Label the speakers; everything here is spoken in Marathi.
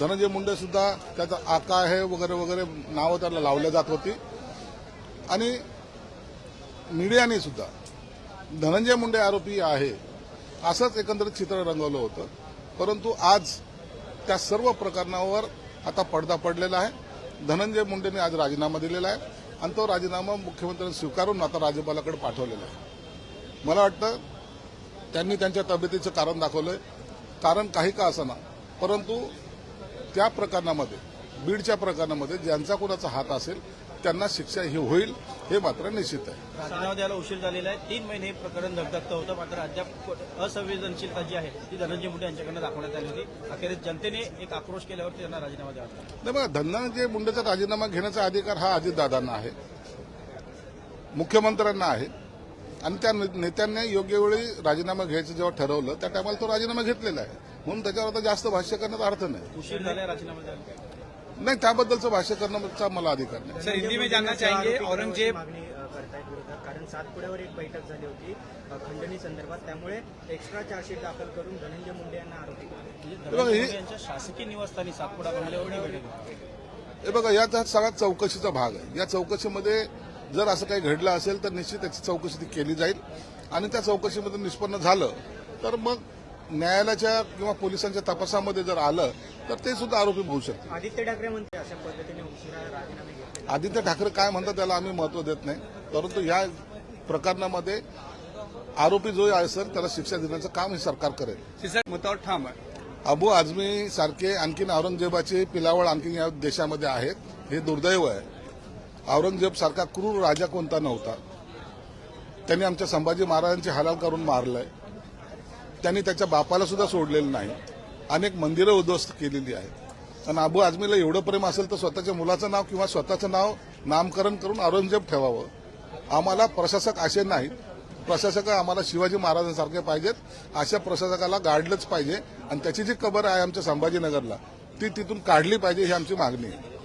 Speaker 1: धनंजय मुंडे सुद्धा त्याचा आका आहे वगैरे वगैरे नावं त्याला लावल्या जात होती. आणि मीडियाने सुद्धा धनंजय मुंडे आरोपी आहे असंच एकंदरीत चित्र रंगवलं होतं. परंतु आज त्या सर्व प्रकरणावर आता पडदा पडलेला आहे. धनंजय मुंडेने आज राजीनामा दिलेला आहे आणि तो राजीनामा मुख्यमंत्र्यांनी स्वीकारून आता राज्यपालाकडे पाठवलेला आहे. मला वाटतं त्यांनी त्यांच्या तब्येतीचं कारण दाखवलंय. कारण काही का असं परंतु त्या प्रकरणामध्ये बीडच्या प्रकरणामध्ये ज्यांचा कोणाचा हात असेल त्यांना शिक्षा ही होईल हे मात्र निश्चित आहे.
Speaker 2: राजीनामा द्यायला उशीर झालेला आहे. तीन महिने हे प्रकरण धगधगतं होतं. मात्र अद्याप असंवेदनशीलता जी आहे ती धनंजय मुंडे यांच्याकडनं दाखवण्यात आली होती. अखेरीस जनतेने एक आक्रोश केल्यावरती त्यांना राजीनामा द्यावा.
Speaker 1: नाही बघा धनंजय मुंडेचा राजीनामा घेण्याचा अधिकार हा अजितदादांना आहे. मुख्यमंत्र्यांना आहे. आणि त्या नेत्यांनी योग्य वेळी राजीनामा घ्यायचं जेव्हा ठरवलं त्या टायमाला तो राजीनामा घेतलेला आहे. म्हणून त्याच्यावर आता जास्त भाष्य करण्याचा अर्थ नाही. नाही त्याबद्दलचं भाष्य करण्याचा मला अधिकार नाही.
Speaker 3: सर हिंदी में जानना चाहेंगे औरंगजेब
Speaker 4: करतायत विरोधक. कारण सातपुड्यावर एक बैठक झाली होती खंडणी संदर्भात. त्यामुळे एक्स्ट्रा चार्जशीट दाखल करून धनंजय मुंडे यांना आरोपी केले.
Speaker 2: यांच्या शासकीय निवासस्थानी सातपुडा बंगल्यावर ही.
Speaker 1: हे बघा याचा सगळा चौकशीचा भाग आहे. या चौकशीमध्ये जर असं काही घडलं असेल तर निश्चित त्याची चौकशी ती केली जाईल. आणि त्या चौकशीमध्ये निष्पन्न झालं तर मग न्यायालयाच्या किंवा पोलिसांच्या तपासामध्ये जर आलं तर ते सुद्धा आरोपी होऊ शकते
Speaker 4: आदित्य ठाकरे म्हणते अशा पद्धतीने उशिरा
Speaker 1: आदित्य ठाकरे काय म्हणतात त्याला आम्ही महत्त्व देत नाही. परंतु या प्रकरणामध्ये आरोपी जो असेल त्याला शिक्षा देण्याचं काम हे सरकार करेल.
Speaker 3: सर मतावर ठाम आहे.
Speaker 1: अबू आझमी सारखे आणखीन औरंगजेबाचे पिलावळ आणखीन या देशामध्ये आहेत. हे दुर्दैव आहे. औरंगजेब सारखा क्रूर राजा कोणता नव्हता? त्यांनी आमच्या संभाजी महाराजांचे हलाल करून मारलंय. त्यांनी त्याच्या बापाला सुद्धा सोडलेलं नाही. अनेक मंदिरं उद्ध्वस्त केलेली आहेत. आणि अबू आझमीला एवढं प्रेम असेल तर स्वतःच्या मुलाचं नाव किंवा स्वतःचं नाव नामकरण करून औरंगजेब ठेवावं. आम्हाला प्रशासक असे नाहीत. प्रशासक आम्हाला शिवाजी महाराजांसारखे पाहिजेत. अशा प्रशासकाला गाडलंच पाहिजे. आणि त्याची जी कबर आहे आमच्या संभाजीनगरला ती तिथून काढली पाहिजे ही आमची मागणी आहे.